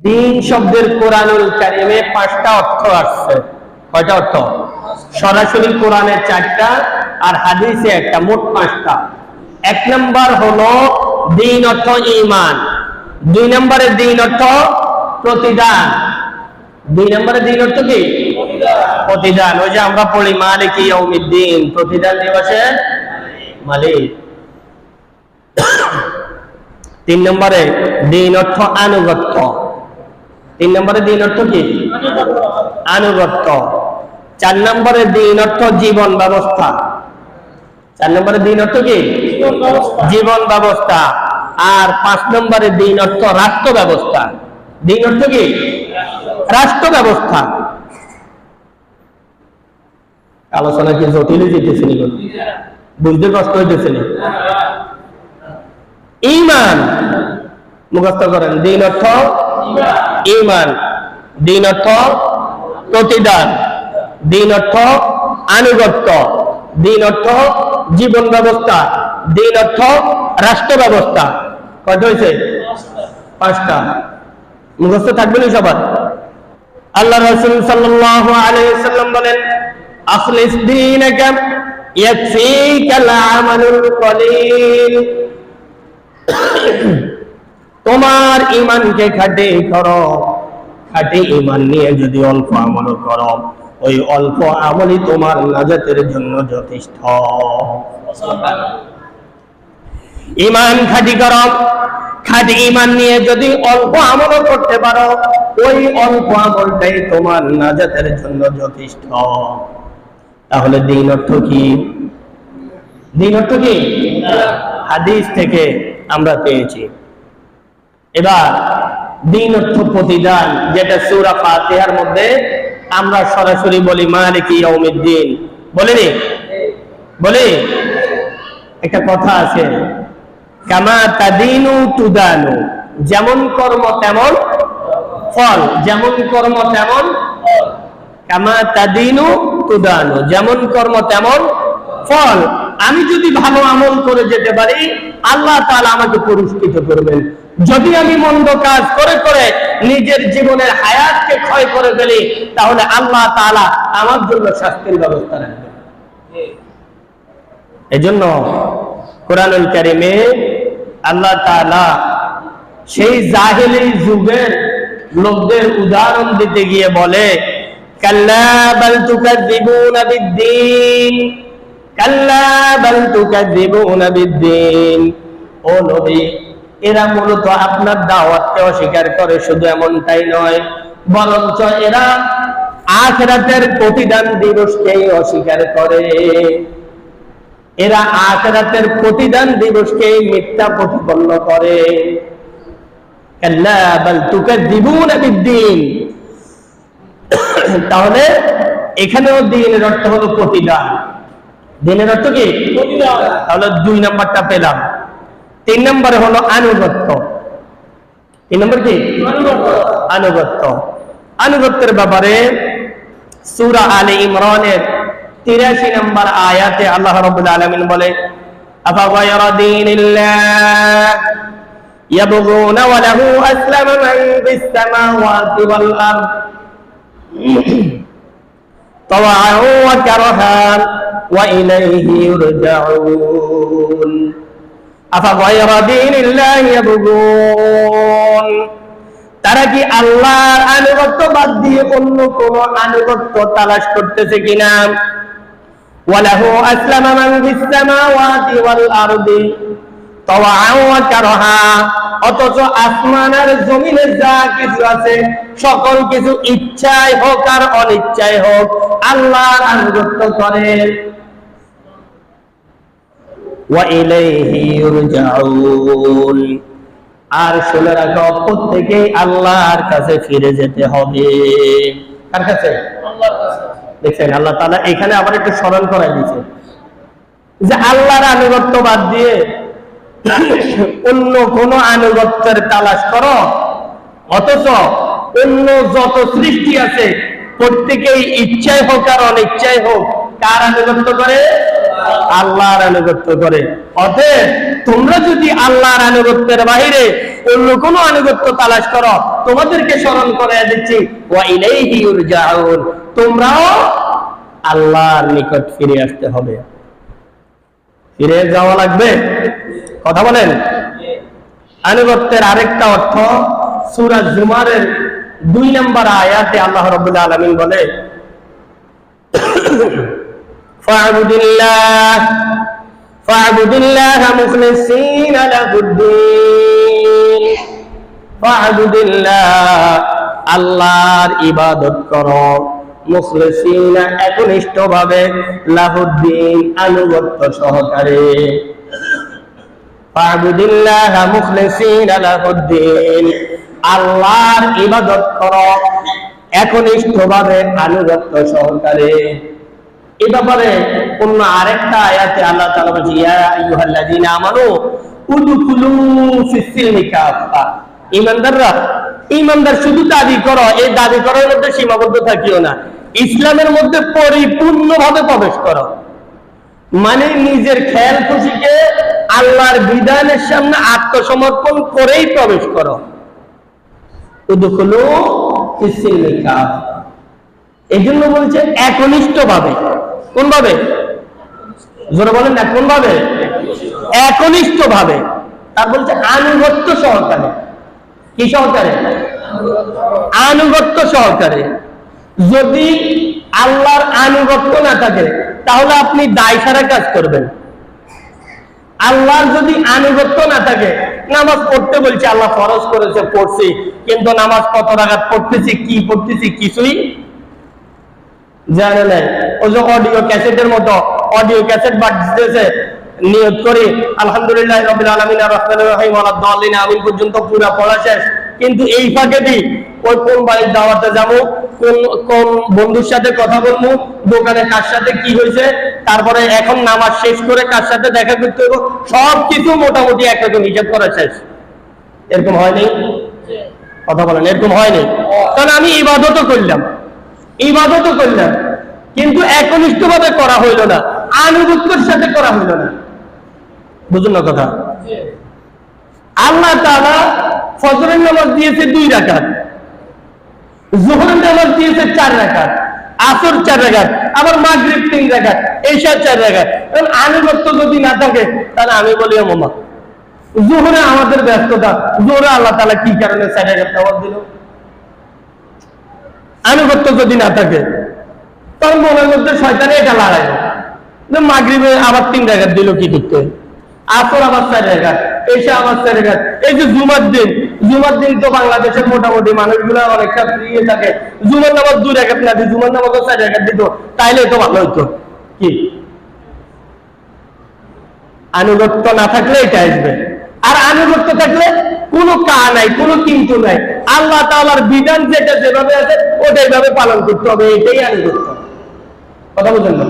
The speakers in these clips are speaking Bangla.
দিন শব্দের কোরআনুল কারিমে পাঁচটা অর্থ আসছে। কয়টা অর্থ? সরাসরি কোরআনে চারটা আর হাদিসে একটা, মোট পাঁচটা। এক নম্বর হলো দিন অর্থ ইমান দুই নম্বরে দিন অর্থ প্রতিদান। দুই নম্বরে দিন অর্থ কি? প্রতিদান। ওই যে আমরা পড়ি, মালিক দিন প্রতিদান দিবসে মালিক। তিন নম্বরে দিন অর্থ আনুগত্য। তিন নম্বরে দিন অর্থ কি? আনুগত্য। চার নম্বরে দিন অর্থ জীবন ব্যবস্থা। চার নম্বরে দিন অর্থ কি? জীবন ব্যবস্থা। আর পাঁচ নম্বরে দিন অর্থ রাষ্ট্র ব্যবস্থা। দিন অর্থ কি? রাষ্ট্র ব্যবস্থা। আলোচনা কি জটিল যেতেছে নি বুঝতে কষ্ট হইতেছে ইমান। মুখস্থ করেন। দিন অর্থ? ইমান, দিন অর্থ প্রতিদান, দিন অর্থ আনুগত্য, দিন অর্থ জীবন ব্যবস্থা, দিন অর্থ রাষ্ট্র ব্যবস্থা। কত হয়েছে পাঁচটা। মুখস্থ থাকবেন সবার। আল্লাহ রসুল সাল্লাল্লাহু আলাইহি সাল্লাম বলেন আখলিস দীনাকা ইয়াকফিকাল আমালুল কলিল তোমার ইমানকে খাটে করো। খাটে ইমান নিয়ে যদি অল্প আমল করো, ওই অল্প আমলই তোমার নাজাতের জন্য যথেষ্ট। ইমান খাটি করো। খাটি ইমান নিয়ে যদি অল্প আমল করতে পারো, ওই অল্প আমলটাই তোমার নাজাতের জন্য যথেষ্ট। তাহলে দিন অর্থ কি? দিন অর্থ কি? হাদিস থেকে আমরা পেয়েছি। এবার দিন অর্থ প্রতিদান যেটা সুরা ফাতিহার মধ্যে আমরা সরাসরি বলি মালিকি ইয়াউমিদ্দিন। বলিনি বলি একটা কথা আছে যেমন কর্ম তেমন ফল, যেমন কর্ম তেমন কামা তাদিনু তুদানু, যেমন কর্ম তেমন ফল। আমি যদি ভালো আমল করে যেতে পারি, আল্লাহ তাআলা আমাকে পুরস্কৃত করবেন। যদি আমি মন্দ কাজ করে করে নিজের জীবনের হায়াতকে ক্ষয় করে ফেলি, তাহলে আল্লাহ তালা আমার জন্য শাস্তির ব্যবস্থা রাখবেন এজন্য কোরআনুল কারিমে আল্লাহ তাআলা সেই জাহেলি যুগের লোকদের উদাহরণ দিতে গিয়ে বলে, কাল্লা বাল তুকাযিবুনা বিদ্দীন, কাল্লা বাল তুকাযিবুনা বিদ্দীন। ও নবী এরা মূলত আপনার দাওয়াতকে অস্বীকার করে শুধু এমনটাই নয় বরঞ্চ এরা আখরাতের প্রতিদান দিবসকেই অস্বীকার করে। এরা আখরাতের প্রতিদান দিবসকে মিথ্যা প্রতিপন্ন করে। তাহলে এখানেও দিনের অর্থ হলো প্রতিদান। দিনের অর্থ কি? তাহলে দুই নাম্বারটা পেলাম। তিন নম্বরে হলো আনুগত্য তিন নম্বর কি আনুগত্য আনুগত্যের ব্যাপারে সূরা আলে ইমরানের তিরাশি নম্বর আয়াতে আল্লাহ রাব্বুল আলামিন বলে আফাগায়রা দীনিল্লাহ يبغون وله أسلم من في السماوات والأرض طوعا وكرها وإليه يرجعون তারা কি আল্লাহর আনুগত্য বাদ দিয়ে অন্য কোন আনুগত্য তালাশ করতেছে কিনা? অথচ আসমান আর জমিনে যা কিছু আছে, সকল কিছু ইচ্ছায় হোক আর অনিচ্ছায় হোক, আল্লাহর আনুগত্য করে। আর শুনে রাখো, প্রত্যেকেই আল্লাহর কাছে ফিরে যেতে হবে। কার কাছে? দেখছেন, আল্লাহ তাআলা এখানে আবার একটু স্মরণ করাই দিয়েছে। যে আল্লাহর আনুগত্য বাদ দিয়ে অন্য কোন আনুগত্যের তালাশ করো, অথচ অন্য যত সৃষ্টি আছে, প্রত্যেকেই ইচ্ছায় হোক আর অনিচ্ছায় হোক, কার আনুগত্য করে? আল্লাহর আনুগত্য করে। অতএব তোমরা যদি আল্লাহর আনুগত্যের বাহিরে অন্য কোনো আনুগত্য তালাশ করো, তোমাদেরকে স্মরণ করে দিচ্ছি তোমরাও আল্লাহর নিকট ফিরে আসতে হবে। ফিরে যাওয়া লাগবে? কথা বলেন? আনুগত্যের আরেকটা অর্থ সুরাজ জুমারের দুই নম্বর আয়াতে আল্লাহ রাব্বুল আলামিন বলে ফা'বুদিল্লাহ ফা'বুদিল্লাহ মুখলিসিনা লাহুদ্দিন ফা'বুদিল্লাহ আল্লাহর ইবাদত করো। মুখলিসিনা একনিষ্ঠভাবে লাহুদ্দিন আনুগত্য সহকারে। ফা'বুদিল্লাহ মুখলিসিনা লাহুদ্দিন আল্লাহর ইবাদত করো। একনিষ্ঠভাবে আনুগত্য সহকারে। এ ব্যাপারে অন্য আরেকটা আয়াতে আল্লাহ বলছে ইয়া আমানু উদখুলু কাফা ঈমানদাররা, ঈমানদার শুধু দাবি করো, এই দাবি করার মধ্যে সীমাবদ্ধ থাকিও না। ইসলামের মধ্যে পরিপূর্ণভাবে প্রবেশ করো। মানে নিজের খেয়াল খুশিকে আল্লাহর বিধানের সামনে আত্মসমর্পণ করেই প্রবেশ করো। এই জন্য বলছে একনিষ্ঠ ভাবে কোন ভাবে জোরে বলেন না কোন ভাবে একনিষ্ঠ ভাবে তার বলছে আনুগত্য সহকারে। কি সহকারে? আনুগত্য সহকারে। যদি আল্লাহর আনুগত্য না থাকে, তাহলে আপনি দায় সারা কাজ করবেন। আল্লাহর যদি আনুগত্য না থাকে, নামাজ পড়তে বলছে, আল্লাহ ফরজ করেছে, পড়ছি। কিন্তু নামাজ কত রাগাত পড়তেছি, কি পড়তেছি, কিছুই জানে নাই? ও যে অডিও ক্যাসেটের মতো অডিও ক্যাসেট বাজতেছে নিয়োগ করি। আলহামদুলিল্লাহ রবিল আলমিন রহমান রহিম আলাদ্দিন আমিন পর্যন্ত পুরো পড়া শেষ। কিন্তু এই ফাঁকে দি ওই কোন বাড়ির দাওয়াতে যাব কোন কোন বন্ধুর সাথে কথা বলব দোকানে কার সাথে কি হয়েছে তারপরে এখন নামাজ শেষ করে কার সাথে দেখা করতে হব সব কিছু মোটামুটি একরকম হিসাব করা শেষ। এরকম হয়নি কথা বলেন এরকম হয়নি কারণ আমি ইবাদতও করলাম। ইবাদতও করলাম কিন্তু একনিষ্ঠ ভাবে করা হইল না। আনুগত্যের সাথে করা হইল না। বুঝুন না কথা? আল্লাহ তাআলা ফজরের নামাজ দিয়েছে দুই রাকাত। জোহরের নামাজ দিয়েছে চার রাকাত। আসর চার রাকাত। আবার মাগরিব তিন রাকাত। এশা চার রাকাত। কারণ আনুগত্য যদি না থাকে তাহলে আমি বলি মামা জোহরে আমাদের ব্যস্ততা। জোহরে আল্লাহ তালা কি কারণে চার রাকাত নামাজ দিল? আনুগত্য যদি না থাকে তখন মনের মধ্যে শয়তানে এটা লাগাই মাগরিবে আবার তিন রাকাত দিল কি করতে? আসর আবার চার রাকাত এসে আবার চার রাকাত। এই যে জুমার দিন জুমার দিন তো বাংলাদেশের মোটামুটি মানুষগুলো অনেকটা প্রিয় থাকে। জুমার নামাজ দুই রাকাত না জুমার নামাজ চার রাকাত দিত, তাইলে তো ভালো হইতো। কি? আনুগত্য না থাকলে এটা আসবে। আর আনুগত্য থাকলে কোনো কা নাই, কোনো কিন্তু নাই। আল্লাহ তাআলার বিধান যেটা যেভাবে আছে ওটাই ভাবে পালন করতে হবে, এটাই আনুগত্য কথা বুঝলেন না?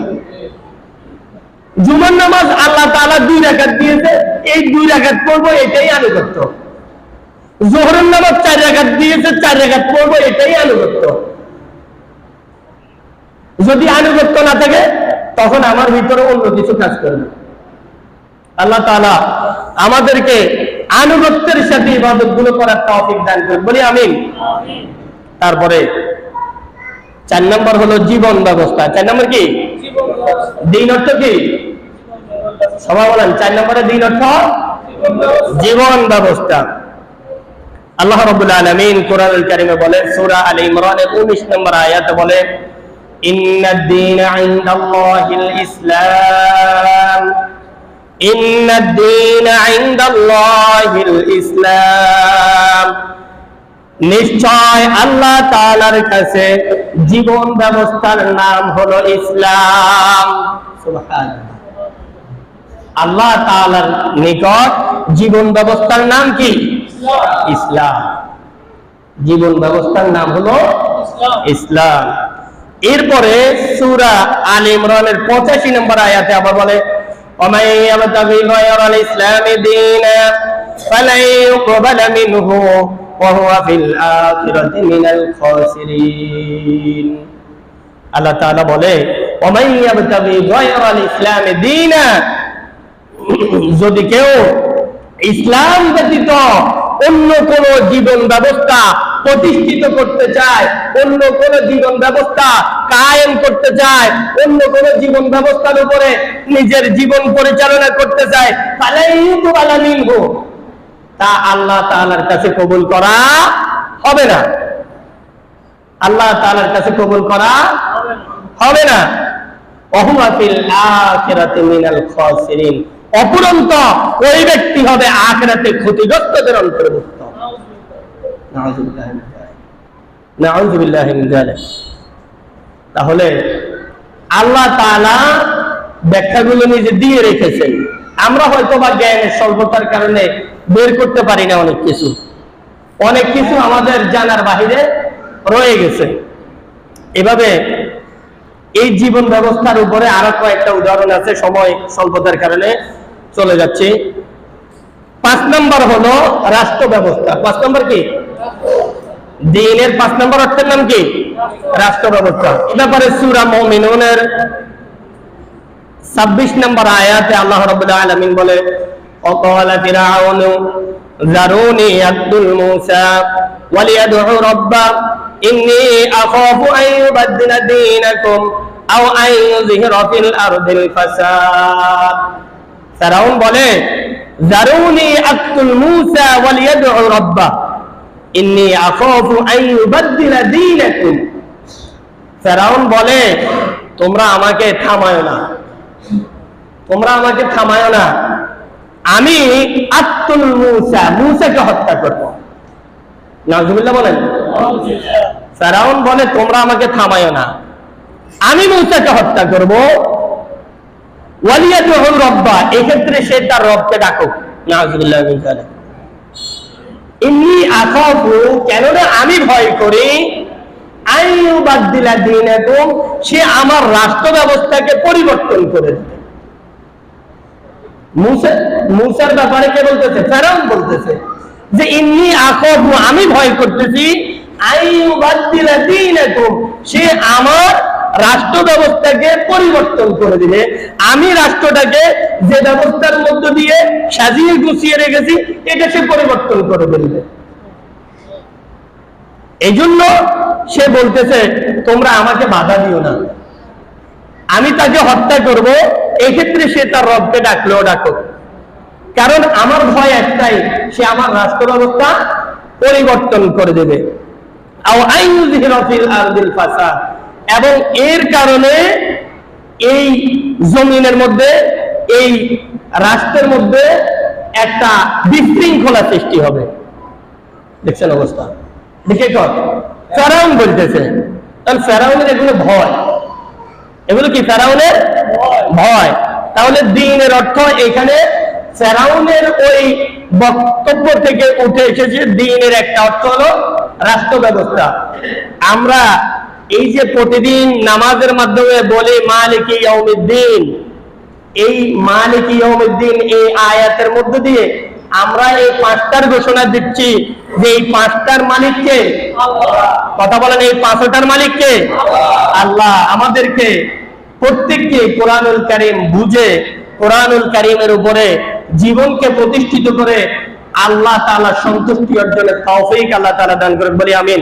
জুমার নামাজ আল্লাহ তাআলা দুই রাকাত দিয়েছে, এই দুই রাকাত পড়ব, এটাই আনুগত্য জোহরের নামাজ চার রাকাত দিয়েছে, চার রাকাত পড়ব, এটাই আনুগত্য যদি আনুগত্য না থাকে, তখন আমার ভিতরে অন্য কিছু কাজ করবে আল্লাহ তাআলা আমাদেরকে আনুগত্যের সাথে ইবাদতগুলো করার তৌফিক দান করুন। বলি আমিন। তারপরে চার নম্বর হলো জীবন ব্যবস্থা। চার নম্বর কি? দিন অর্থ কি? সবাই বলেন চার নম্বরে দিন অর্থ জীবন ব্যবস্থা। আল্লাহ রাব্বুল আলামিন কোরআনুল কারীমে বলেন সূরা আলে ইমরানের 19 নম্বর আয়াতে বলে ইন্নাদ দীন ইসলাম ইন্নাদ দীন ইনদাল্লাহিল নিশ্চয় আল্লাহ তাআলার কাছে জীবন ব্যবস্থার নাম হলো ইসলাম। আল্লাহ তাআলার নিকট জীবন ব্যবস্থার নাম কি? ইসলাম। জীবন ব্যবস্থার নাম হলো ইসলাম। এরপরে সূরা আল ইমরানের 85 নম্বর আয়াতে আবার বলে ومن يبتغي غير الإسلام دينا فلن يقبل منه وهو في الآخرة من الخاسرين আল্লাহ তাআলা বলে ومن يبتغي غير الإسلام دينا যদি কেউ ইসলাম ব্যতীত অন্য কোন জীবন ব্যবস্থা প্রতিষ্ঠিত করতে চায়, অন্য কোন জীবন ব্যবস্থা কায়েম করতে চায়, অন্য কোন জীবন ব্যবস্থার উপরে নিজের জীবন পরিচালনা করতে চায় তাহলে তা আল্লাহ তাআলার কাছে কবুল করা হবে না। আল্লাহ তাআলার কাছে কবুল করা হবে না। অপুরন্ত ওই ব্যক্তি হবে আখিরাতে ক্ষতিগ্রস্তদের অন্তর্ভুক্ত। তাহলে আল্লাহ তাআলা ব্যাখ্যাগুলো নিজে দিয়ে রেখেছেন। আমরা হয়তো বা জ্ঞানের স্বল্পতার কারণে বের করতে পারি না অনেক কিছু। অনেক কিছু আমাদের জানার বাহিরে রয়ে গেছে। এভাবে এই জীবন ব্যবস্থার উপরে আরও কয়েকটা উদাহরণ আছে, সময় স্বল্পতার কারণে চলে যাচ্ছে। পাঁচ নম্বর হলো রাষ্ট্র ব্যবস্থা। পাঁচ নম্বর কি? দিনের পাঁচ নম্বর অর্থের নাম কি? রাষ্ট্র ব্যবস্থা এ ব্যাপারে সুরা মমিনুনের ছাব্বিশ নম্বর আয়াতে আল্লাহ রবুল্লাহ আলমিন বলে আব্দুল বলে, জারুনি আক্তুল ইন্নী আখাফু আন বলে, তোমরা আমাকে থামায় না। তোমরা আমাকে থামায় না। আমি আত্তুল মুসা, মুসাকে হত্যা করব। নাজুবিল্লাহ বলেন। ফেরাউন বলে, তোমরা আমাকে থামায় না। আমি মুসাকে হত্যা এক্ষেত্রে সে তার রবকে ডাকুক। নাজুবিল্লাহ মিন আমি ভয় করি। সে আমার রাষ্ট্র ব্যবস্থাকে পরিবর্তন করে মুসার ব্যাপারে কে বলতেছে? বলতেছে যে আখাফু, আমি ভয় করতেছি। সে আমার রাষ্ট্র ব্যবস্থাকে পরিবর্তন করে দিবে আমি রাষ্ট্রটাকে যে ব্যবস্থার মধ্য দিয়ে সাজিয়ে গুছিয়ে রেখেছি, এটা সে পরিবর্তন করে ফেলবে। এই জন্য সে বলতেছে, তোমরা আমাকে বাধা দিও না। আমি তাকে হত্যা করব। এক্ষেত্রে সে তার রবকে ডাকলেও ডাকুক। কারণ আমার ভয় একটাই, সে আমার রাষ্ট্র ব্যবস্থা পরিবর্তন করে দেবে। ফিল আরদিল ফাসাদ। এবং এর কারণে এই জমিনের মধ্যে, এই রাষ্ট্রের মধ্যে একটা বিশৃঙ্খলা সৃষ্টি হবে। দেখছেন অবস্থা? দেখে ফেরাউন বলতেছে। তাহলে ফেরাউনের এগুলো ভয়। এগুলো কি ফেরাউনের? ভয়। তাহলে দিনের অর্থ এখানে ফেরাউনের ওই বক্তব্য থেকে উঠে এসেছে, দিনের একটা অর্থ হলো রাষ্ট্র ব্যবস্থা আমরা এই যে প্রতিদিন নামাজের মাধ্যমে বলি মালিক ইয়াউমিদ্দিন, এই মালিক ইয়াউমিদ্দিন এই আয়াতের মধ্য দিয়ে আমরা এই পাঁচটার ঘোষণা দিচ্ছি যে এই পাঁচটার মালিককে কথা বলেন, এই পাঁচটার মালিককে আল্লাহ। আমাদেরকে প্রত্যেককে কোরআনুল কারিম বুঝে, কোরআনুল কারিমের উপরে জীবনকে প্রতিষ্ঠিত করে আল্লাহ তালা সন্তুষ্টি অর্জনের তৌফিক আল্লাহ তালা দান করেন। বলি আমিন।